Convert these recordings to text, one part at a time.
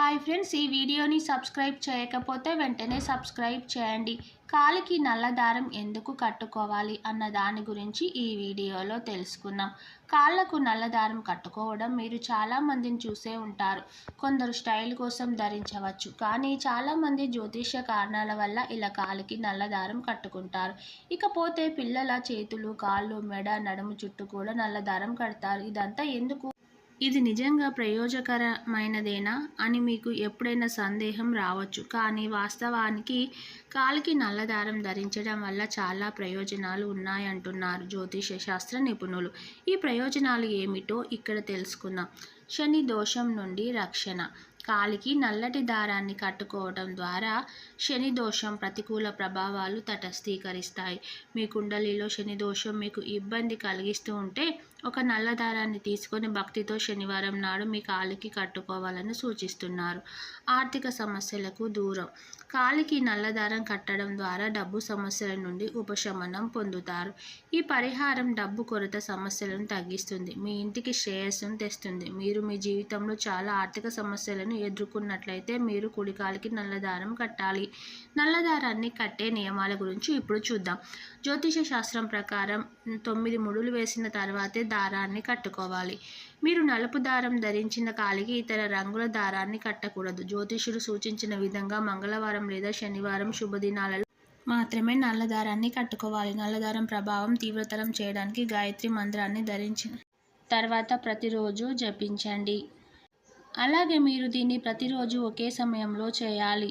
Hi friends ఈ వీడియోని subscribe చేయకపోతే వెంటనే సబ్స్క్రైబ్ చేయండి. కాలికి నల్ల దారం ఎందుకు కట్టుకోవాలి అన్న దాని గురించి ఈ వీడియోలో తెలుసుకుందాం. కాళ్ళకు నల్ల దారం కట్టుకోవడం మీరు చాలామందిని చూసే ఉంటారు. కొందరు స్టైల్ కోసం ధరించవచ్చు కానీ చాలామంది జ్యోతిష్య కారణాల వల్ల ఇలా కాలికి నల్ల దారం కట్టుకుంటారు. ఇకపోతే పిల్లల చేతులు కాళ్ళు మెడ నడుము చుట్టూ కూడా నల్ల దారం కడతారు. ఇదంతా ఎందుకు ఇది నిజంగా ప్రయోజకరమైనదేనా అని మీకు ఎప్పుడైనా సందేహం రావచ్చు. కానీ వాస్తవానికి కాలికి నల్లదారం ధరించడం వల్ల చాలా ప్రయోజనాలు ఉన్నాయంటున్నారు జ్యోతిష శాస్త్ర నిపుణులు. ఈ ప్రయోజనాలు ఏమిటో ఇక్కడ తెలుసుకుందాం. శని దోషం నుండి రక్షణ. కాలికి నల్లటి దారాన్ని కట్టుకోవడం ద్వారా శని దోషం ప్రతికూల ప్రభావాలు తటస్థీకరిస్తాయి. మీ కుండలిలో శని దోషం మీకు ఇబ్బంది కలిగిస్తూ ఉంటే ఒక నల్ల దారాన్ని తీసుకొని భక్తితో శనివారం నాడు మీ కాలికి కట్టుకోవాలని సూచిస్తున్నారు. ఆర్థిక సమస్యలకు దూరం. కాలికి నల్లదారం కట్టడం ద్వారా డబ్బు సమస్యల నుండి ఉపశమనం పొందుతారు. ఈ పరిహారం డబ్బు కొరత సమస్యలను తగ్గిస్తుంది. మీ ఇంటికి శ్రేయస్సును తెస్తుంది. మీరు మీ జీవితంలో చాలా ఆర్థిక సమస్యలను ఎదుర్కొన్నట్లయితే మీరు కుడికాలికి నల్లదారం కట్టాలి. నల్లదారాన్ని కట్టే నియమాల గురించి ఇప్పుడు చూద్దాం. జ్యోతిష శాస్త్రం ప్రకారం తొమ్మిది ముడులు వేసిన తర్వాతే దారాన్ని కట్టుకోవాలి. మీరు నలుపు దారం ధరించిన కాలికి ఇతర రంగుల దారాన్ని కట్టకూడదు. జ్యోతిషుడు సూచించిన విధంగా మంగళవారం లేదా శనివారం శుభదినాలలో మాత్రమే నల్ల దారాన్ని కట్టుకోవాలి. నల్లదారం ప్రభావం తీవ్రతరం చేయడానికి గాయత్రి మంత్రాన్ని ధరించిన తర్వాత ప్రతిరోజు జపించండి. అలాగే మీరు దీన్ని ప్రతిరోజు ఒకే సమయంలో చేయాలి.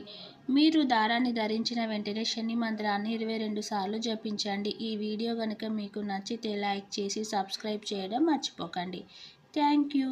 మీరు దారాన్ని ధరించిన వెంటనే శని మంత్రాన్ని ఇరవై రెండు సార్లు జపించండి. ఈ వీడియో కనుక మీకు నచ్చితే లైక్ చేసి సబ్స్క్రైబ్ చేయడం మర్చిపోకండి. Thank you.